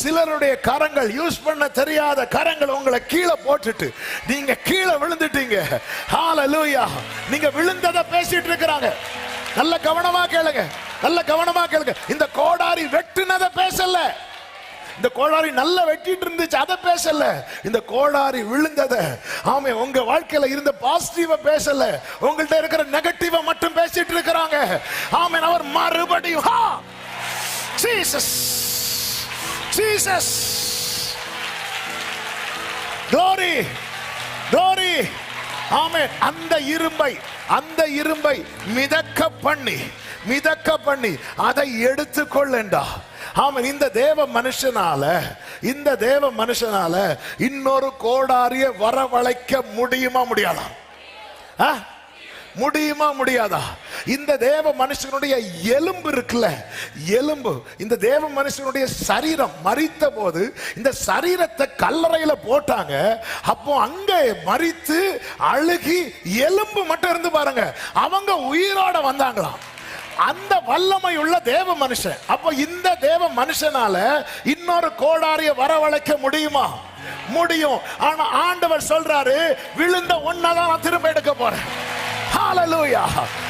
சிலருடைய கரங்கள் யூஸ் பண்ண தெரியாத கரங்கள் உங்களை கீழே போட்டுட்டு நீங்க கீழே விழுந்துட்டீங்க. ஹalleluya நீங்க விழுந்ததை பேசிட்டு இருக்கிறாங்க. நல்ல கவனமா கேளுங்க. நல்ல கவனமா கேளுங்க. இந்த கோடாரி வெட்டுனதை பேசல. இந்த கோடாரி நல்லா வெட்டிட்டு இருந்துச்சு அதை பேசல. இந்த கோடாரி விழுந்தத ஆமே உங்க வாழ்க்கையில இருந்த பாசிட்டிவ பேசல. உங்கள்ட்ட இருக்கிற நெகட்டிவ மட்டும் பேசிட்டு இருக்கிறாங்க. ஆமே அவர் மறுபடியும் ஹா ஜீசஸ் Jesus. glory. Glory. ஆமே அந்த இரும்பை அந்த இரும்பை மிதக்க பண்ணி மிதக்க பண்ணி அதை எடுத்துக்கொள்ளண்டா ஆமன். இந்த தேவ மனுஷனால இந்த தேவ மனுஷனால இன்னொரு கோடாரிய வரவழைக்க முடியுமா முடியலாம் ஆ? முடியுமா முடியாதா? இந்த தேவ மனுஷனுடைய எலும்பு இருக்குல்ல எலும்பு. இந்த தேவ மனுஷனுடைய சரீரம் மறித்த போது இந்த சரீரத்தை கல்லறையில போட்டாங்க. அப்போ அங்க மறித்து அழுகி எலும்பு மட்டும் இருந்து பாருங்க. அவங்க உயிரோட வந்தாங்களாம். அந்த வல்லமை உள்ள தேவ மனுஷன். அப்போ இந்த தேவ மனுஷனால இன்னொரு கோடாரிய வரவழைக்க முடியுமா? முடியும். ஆனா ஆண்டவர் சொல்றாரு விழுந்த ஒன்னதான் நான் திரும்ப எடுக்க போறேன். Hallelujah.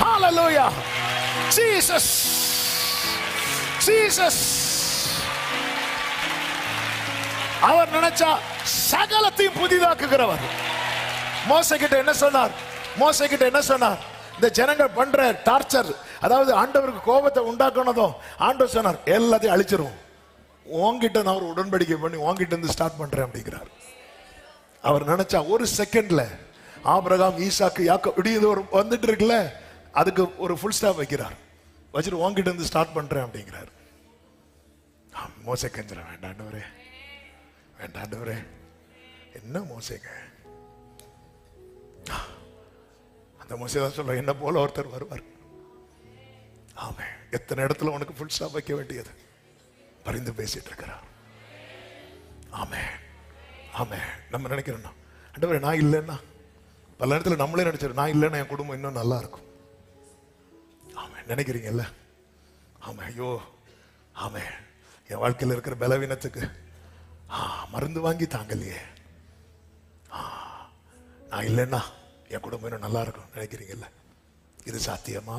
Hallelujah. Jesus. Jesus. அவர் நினைச்சா சகலத்தையும் புதிதாக்குகிறவர் மோச கிட்ட என்ன சொன்னார் மோச கிட்ட என்ன சொன்னார் இந்த ஜனங்கள் பண்ற டார்ச்சர் அதாவது ஆண்டவருக்கு கோபத்தை உண்டாக்கணதும் ஆண்டவர் சொன்னார் எல்லாத்தையும் அழிச்சிரும் உங்ககிட்ட நான் ஒரு உடன்படிக்கை பண்ணி உங்ககிட்ட இருந்து ஸ்டார்ட் பண்றேன் அப்படிங்கிறார் அவர் நினைச்சா ஒரு செகண்ட்ல ஆபிரகாம் ஈசாக்கு யாக்கோ இப்படி இது ஒரு வந்துட்டு இருக்குல்ல அதுக்கு ஒரு ஃபுல் ஸ்டாப் வைக்கிறார். வச்சுட்டு உங்ககிட்ட இருந்து ஸ்டார்ட் பண்ணுறேன் அப்படிங்கிறார். மோசை மோசே வேண்டாண்டவரே வேண்டாண்டவரே. என்ன மோசைங்க? அந்த மோசை தான் சொல்ல என்ன போல ஒருத்தர் வருவார். ஆமே எத்தனை இடத்துல உனக்கு ஃபுல் ஸ்டாப் வைக்க வேண்டியது? பரிந்து பேசிட்டு இருக்கிறார். ஆமே ஆமே நம்ம நினைக்கிறோம்னா அண்டவரே நான் இல்லைன்னா பல நேரத்தில் நம்மளே நினைச்சிடும் நான் இல்லைன்னா என் குடும்பம் இன்னும் நல்லா இருக்கும். ஆமாம் நினைக்கிறீங்கல்ல? ஆமாம் ஐயோ ஆமாம் என் வாழ்க்கையில் இருக்கிற பலவீனத்துக்கு ஆ, மருந்து வாங்கி தாங்கலையே. ஆ, நான் இல்லைன்னா என் குடும்பம் இன்னும் நல்லா இருக்கும். நினைக்கிறீங்கல்ல? இது சாத்தியமா?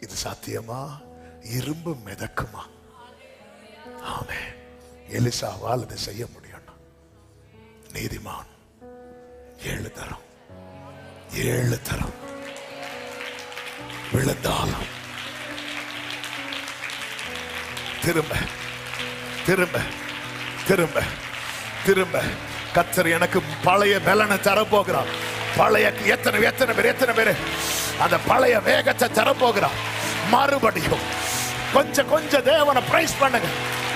இது சாத்தியமா? இரும்பு மிதக்குமா? ஆமே எலிசாவால் அதை செய்ய முடியும் நீதிமான். ஏழு தரம். ஏழு தரம். விழுந்தாலும். திரும்ப திரும்ப திரும்ப திரும்ப. கத்தர் எனக்கு பழைய பலனை தரப்போகிறார். பழைய எத்தனை எத்தனை பேர் எத்தனை பேர்? அந்த பழைய வேகத்தை தரப்போகிறார். மறுபடியும் கொஞ்சம் கொஞ்சம் தேவனை பிரைஸ் பண்ணுங்க.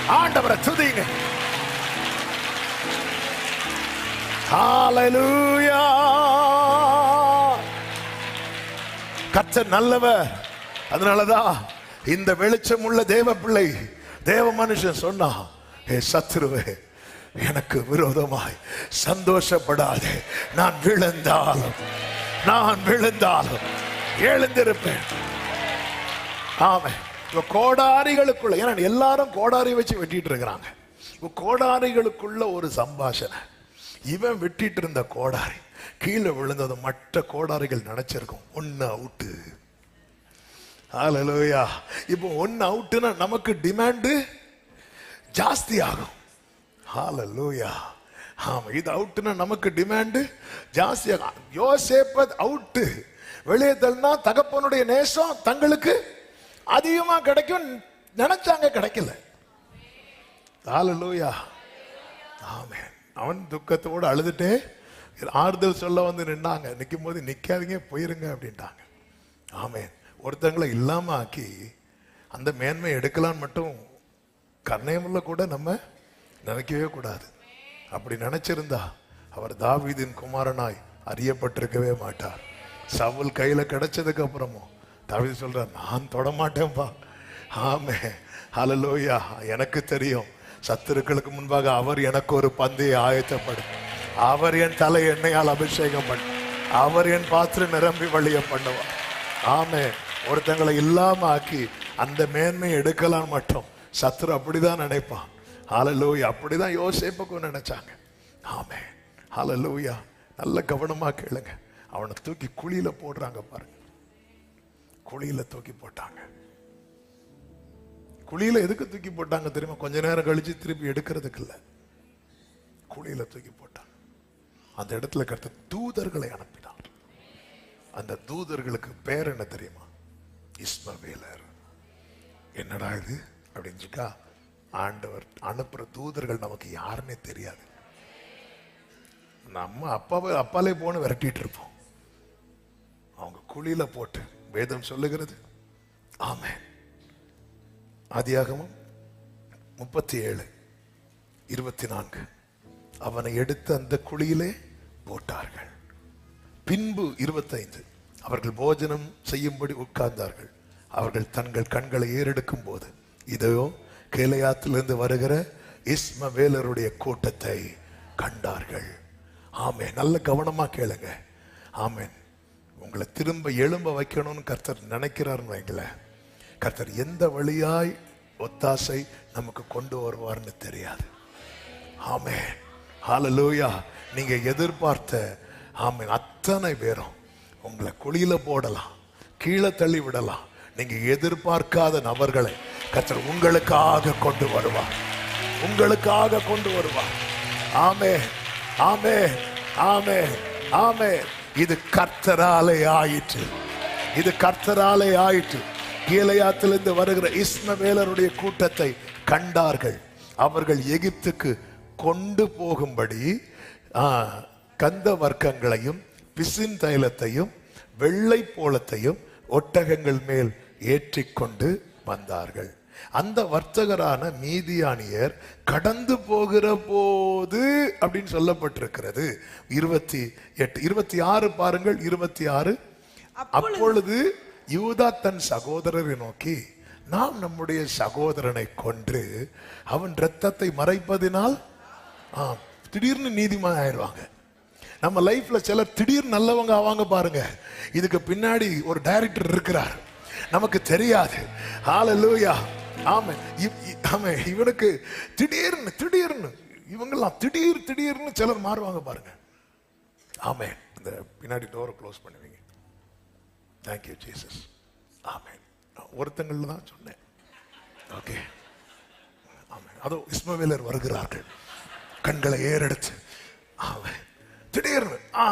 ஆண்டவரை துதிங்க. ஹalleluya கர்த்தர் நல்லவர். அதனாலதான் இந்த வெளிச்சம் உள்ள தேவ பிள்ளை தேவ மனுஷன் சொன்னா ஏ சத்ருவே எனக்கு விரோதமாய் சந்தோஷப்படாதே. நான் விழுந்தாலும் நான் விழுந்தாலும் எழுந்திருப்பேன். ஆமே இப்ப கோடாரிகளுக்குள்ள ஏன்னா எல்லாரும் கோடாரி வச்சு வெட்டிட்டு இருக்கிறாங்க. இப்ப கோடாரிகளுக்குள்ள ஒரு சம்பாஷணை. இவன் வெட்டிட்டு இருந்த கோடாரி கீழே விழுந்தது மற்ற கோடாரிகள் நினைச்சிருக்கும் ஒன்னு அவுட்டு ஆலலோயா இப்போ ஒன்னு அவுட்டுனா நமக்கு டிமாண்டு ஜாஸ்தி ஆகும். ஹalleluya ஆமா இது அவுட்டுனா நமக்கு டிமாண்டு ஜாஸ்தி ஆகும். யோசேப்பத் அவுட்டு வெளியே தள்ளினா தகப்பனுடைய நேசம் தங்களுக்கு அதிகமா கிடைக்கும் நினைச்சாங்க கிடைக்கல. ஹalleluya ஆமென். அவன் துக்கத்தோடு அழுதுட்டே ஆறுதல் சொல்ல வந்து நின்னாங்க. நிற்கும் போது நிற்காதீங்க போயிருங்க அப்படின்ட்டாங்க. ஆமென். ஒருத்தங்களை இல்லாமல் ஆக்கி அந்த மேன்மை எடுக்கலான்னு மட்டும் கர்ணயமுள்ள கூட நம்ம நினைக்கவே கூடாது. அப்படி நினைச்சிருந்தா அவர் தாவீதின் குமாரனாய் அறியப்பட்டிருக்கவே மாட்டார். சவுல் கையில் கிடைச்சதுக்கு அப்புறமும் தாவீது சொல்கிறார் நான் தொட மாட்டேன்பா ஆமே ஹலலோயா எனக்கு தெரியும். சத்துருக்களுக்கு முன்பாக அவர் எனக்கு ஒரு பந்தையை ஆயத்தப்படும் அவர் என் தலை எண்ணெயால் அபிஷேகம் பண்ண. அவர் என் பாத்திரம் நிரம்பி வழிய பண்ணுவார் ஆமே ஒருத்தங்களை இல்லாம ஆக்கி அந்த மேன்மையை எடுக்கலாம் மட்டும் சத்துரு அப்படிதான் நினைப்பான். ஹாலலூயா அப்படிதான் யோசிப்புக்கும் நினைச்சாங்க. ஆமே ஹாலலூயா நல்ல கவனமா கேளுங்க. அவனை தூக்கி குழியில போடுறாங்க பாருங்க. குழியில தூக்கி போட்டாங்க. குழியில எதுக்கு தூக்கி போட்டாங்க தெரியுமா? கொஞ்ச நேரம் கழிச்சு திருப்பி எடுக்கிறதுக்கு இல்ல. குழியில தூக்கி போட்டாங்க. அந்த இடத்துல கருத்து தூதர்களை அனுப்பினார். அந்த தூதர்களுக்கு பேர் என்ன தெரியுமா? இஸ்மவேலர். என்னடா இது? அப்படின்னு சொல்லிட்டா ஆண்டவர் அனுப்புற தூதர்கள் நமக்கு யாருன்னே தெரியாது. நம்ம அப்பாவை அப்பாலே போன விரட்டிட்டு இருப்போம். அவங்க குழியில போட்டு வேதம் சொல்லுகிறது. ஆமேன். ஆதியாகமம் முப்பத்தி ஏழு இருபத்தி நான்கு அவனை எடுத்து அந்த குழியிலே போட்டார்கள். பின்பு இருபத்தைந்து அவர்கள் போஜனம் செய்யும்படி உட்கார்ந்தார்கள். அவர்கள் தங்கள் கண்களை ஏறெடுக்கும் போது இதையோ கேலையாத்திலிருந்து வருகிற இஸ்மவேலருடைய கூட்டத்தை கண்டார்கள். ஆமே நல்ல கவனமா கேளுங்க. ஆமேன். உங்களை திரும்ப எழும்ப வைக்கணும்னு கர்த்தர் நினைக்கிறாருன்னு வைங்களேன். கர்த்தர் எந்த வழியாய் ஒத்தாசை நமக்கு கொண்டு வருவார்னு தெரியாது. ஆமே ஹாலலூயா நீங்க எதிர்பார்த்த ஆமே அத்தனை பேரும் உங்களை குழியில போடலாம் கீழே தள்ளி விடலாம். நீங்க எதிர்பார்க்காத நபர்களை கர்த்தர் உங்களுக்காக கொண்டு வருவார். உங்களுக்காக கொண்டு வருவார். ஆமே ஆமே ஆமே ஆமே இது கர்த்தராலே ஆயிற்று. இது கர்த்தராலே ஆயிற்று. கீழையாத்திலிருந்து வருகிற இஸ்மவேலருடைய கூட்டத்தை கண்டார்கள். அவர்கள் எகிப்துக்கு கொண்டு போகும்படி கந்த வர்க்கங்களையும் பிசின் தைலத்தையும் வெள்ளை போலத்தையும் ஒட்டகங்கள் மேல் ஏற்றிக்கொண்டு வந்தார்கள். அந்த வர்த்தகரான மீதியானியர் கடந்து போகிற போது அப்படின்னு சொல்லப்பட்டிருக்கிறது. இருபத்தி எட்டு இருபத்தி ஆறு பாருங்கள் இருபத்தி ஆறு. அப்பொழுது யூதா தன் சகோதரரை நோக்கி நாம் நம்முடைய சகோதரனை கொன்று அவன் ரத்தத்தை மறைப்பதினால் ஆ, திடீர்னு நீதிமான் ஆயிடுவாங்க. நம்ம லைஃப்ல சிலர் திடீர் நல்லவங்க ஆவாங்க பாருங்க. இதுக்கு பின்னாடி ஒரு டைரக்டர் இருக்கிறார். நமக்கு தெரியாது. ஹalleluya ஆமா ஆமா இவனுக்கு திடீர்னு திடீர்னு இவங்கெல்லாம் திடீர் திடீர்னு சிலர் மாறுவாங்க பாருங்க. ஆமே இந்த பின்னாடி டோரை க்ளோஸ் பண்ணுவீங்க. தேங்க்யூ ஜீசஸ் ஆமென் ஒருத்தங்கள் தான் சொன்னேன். ஓகே ஆமென் அதோ இஸ்மவேலர் வருகிறார்கள். கண்களை ஏறெடுத்து ஆமென். திடீர்னு ஆ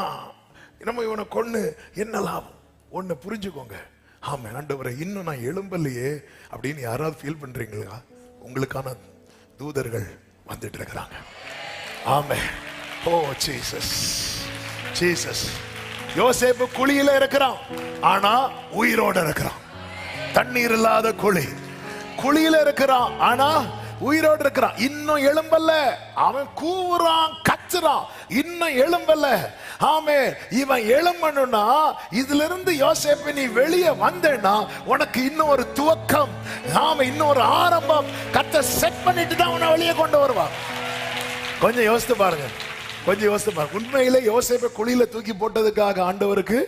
நம்ம இவனை கொண்டு என்ன லாபம் ஒன்று புரிஞ்சுக்கோங்க. ஆமே ஆண்டவரை இன்னும் நான் எழும்பலையே. அப்படின்னு யாராவது ஃபீல் பண்ணுறீங்களா உங்களுக்கான தூதர்கள் வந்துட்டு இருக்கிறாங்க. ஆமே ஓ ஜீசஸ் ஜீசஸ் யோசேப்பு குழியில இருக்கிறான். ஆனா உயிரோட இருக்கிறான். தண்ணீர் இல்லாத குழி. குழியில இருக்கிறான். ஆனா உயிரோடு இருக்கிறான். இன்னும் எழும்பல்ல அவன் கூவுறான் கத்துறான். இன்னும் எழும்பல்ல ஆமே இவன் எழும்பணும்னா இதுல இருந்து யோசேப்பு நீ வெளியே வந்தேன்னா உனக்கு இன்னும் ஒரு துவக்கம். ஆமா இன்னும் ஒரு ஆரம்பம். கத்த செட் பண்ணிட்டு தான் உன்னை வெளியே கொண்டு வருவான் கொஞ்சம் யோசித்து பாருங்க. கொஞ்சம் யோசித்து உண்மையில யோசிப்பை குழியில தூக்கி போட்டதுக்காக ஆண்டவருக்கு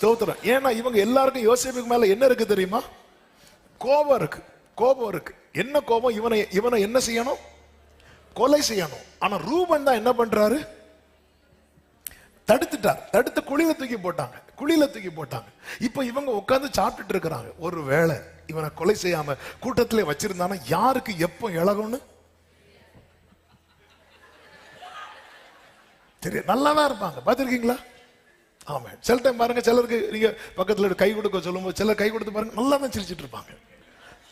ஸ்தோத்திரம். ஏன்னா இவங்க எல்லாருக்கும் யோசிப்புக்கு மேல என்ன இருக்கு தெரியுமா? கோபம் இருக்கு. கோபம் இருக்கு. என்ன கோபம்? இவனை இவனை என்ன செய்யணும்? கொலை செய்யணும். ஆனா ரூபன் தான் என்ன பண்றாரு? தடுத்துட்டார். தடுத்து குழியில தூக்கி போட்டாங்க. குழியில தூக்கி போட்டாங்க. இப்போ இவங்க உட்காந்து சாப்பிட்டுட்டு இருக்கிறாங்க. ஒரு வேளை இவனை கொலை செய்யாம கூட்டத்திலே வச்சிருந்தானா? யாருக்கு எப்போ இழகும்னு? தெரிய நல்லா தான் இருப்பாங்க. பார்த்துருக்கீங்களா? ஆமா சில டைம் பாருங்க சிலருக்கு நீங்க பக்கத்துல கை கொடுக்க சொல்லும்போது சிலர் கை கொடுத்து பாருங்க நல்லா தான் சிரிச்சிட்டு இருப்பாங்க.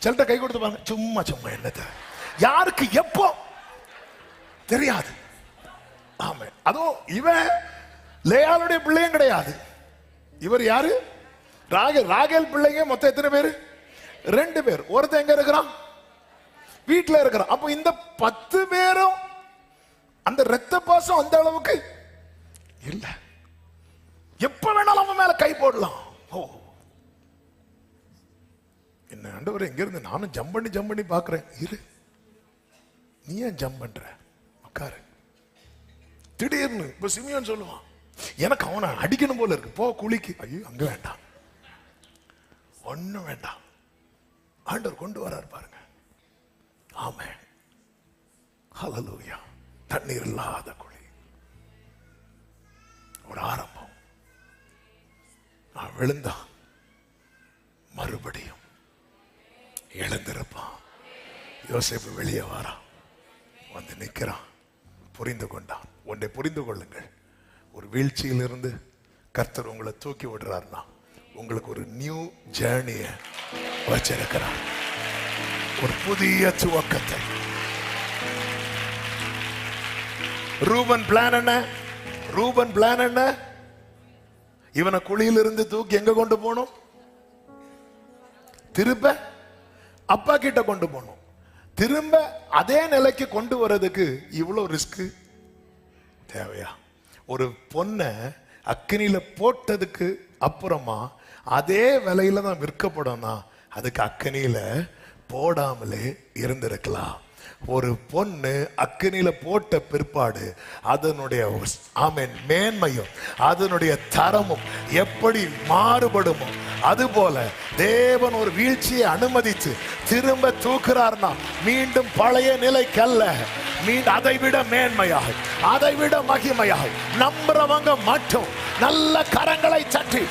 சிலர்ட்ட கை கொடுத்து பாருங்க சும்மா சும்மா என்னத்த? யாருக்கு எப்போ? தெரியாது. ஆமா அதுவும் இவன் லேயாளுடைய பிள்ளையும் கிடையாது. இவர் யாரு? ராகேல் ராகேல் பிள்ளைங்க மொத்தம் எத்தனை பேர்? ரெண்டு பேர். ஒருத்தன் எங்க இருக்கிறான்? வீட்டில் இருக்கிறான். அப்போ இந்த பத்து பேரும் அந்த ரத்த பாசம் அந்த அளவுக்கு இல்ல. எப்ப வேணாலும் அவன் மேல கை போடலாம். ஓ. என்ன ஆண்டவர் எங்க இருந்து நானும் ஜம்ப் பண்ணி ஜம்ப் பண்ணி பாக்குறேன். இரு. நீ ஏன் ஜம்ப் பண்ற? உட்காரு. திடீர்னு இப்ப சிமியோன்னு சொல்லுவான் எனக்கு அவனை அடிக்கணும் போல இருக்கு. போ குளிக்கு. ஐயோ அங்க வேண்டாம். ஒண்ணும் வேண்டாம். ஆண்டவர் கொண்டு வரார் பாருங்க. ஆமே ஹalleluya தண்ணீர் இல்லாத குழி. ஒரு ஆரம்பம். நான் விழுந்தான் மறுபடியும் எழுந்திருப்பான். யோசிப்பு வெளியே வாரான் வந்து நிற்கிறான் புரிந்து கொண்டான். ஒன்றை புரிந்து கொள்ளுங்கள். ஒரு வீழ்ச்சியிலிருந்து கர்த்தர் உங்களை தூக்கி விடுறாருன்னா உங்களுக்கு ஒரு நியூ ஜேர்னியை வச்சிருக்கிறார். ஒரு புதிய துவக்கத்தை. ரூபன் பிளான் என்ன? ரூபன் பிளான் என்ன? இவனை குழியிலிருந்து தூக்கி எங்க கொண்டு போகணும்? திரும்ப அப்பா கிட்ட கொண்டு போகணும். திரும்ப அதே நிலைக்கு கொண்டு வர்றதுக்கு இவ்வளோ ரிஸ்க் தேவையா? ஒரு பொண்ணை அக்கினியில் போட்டதுக்கு அப்புறமா அதே விலையில தான் விற்கப்படும்னா அதுக்கு அக்கனியில் போடாமலே இருந்திருக்கலாம். ஒரு பொண்ணு அக்கினியில போட்ட பிற்பாடு அதனுடைய ஆமேன் மேன்மையும் அதனுடைய தரமும் எப்படி மாறுபடுமோ அதுபோல தேவன் ஒரு வீழ்ச்சியை அனுமதித்து திரும்ப தூக்குறார்னா மீண்டும் பழைய நிலைக்கல்ல. மீண்டும் அதை விட மேன்மையாக அதை விட மகிமையாக நம்புறவங்க மட்டும் நல்ல கரங்களை சற்றி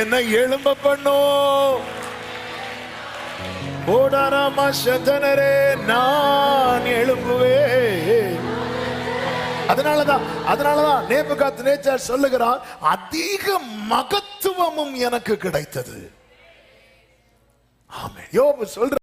என்னை எழும்ப பண்ணும். ஓடாராமா சந்தனரே நான் எழும்புவேன். அதனாலதான் அதனாலதான் நேபுகாத் நேச்சார் சொல்லுகிறார் அதிக மகத்துவமும் எனக்கு கிடைத்தது. ஆமே யோபு சொல்ற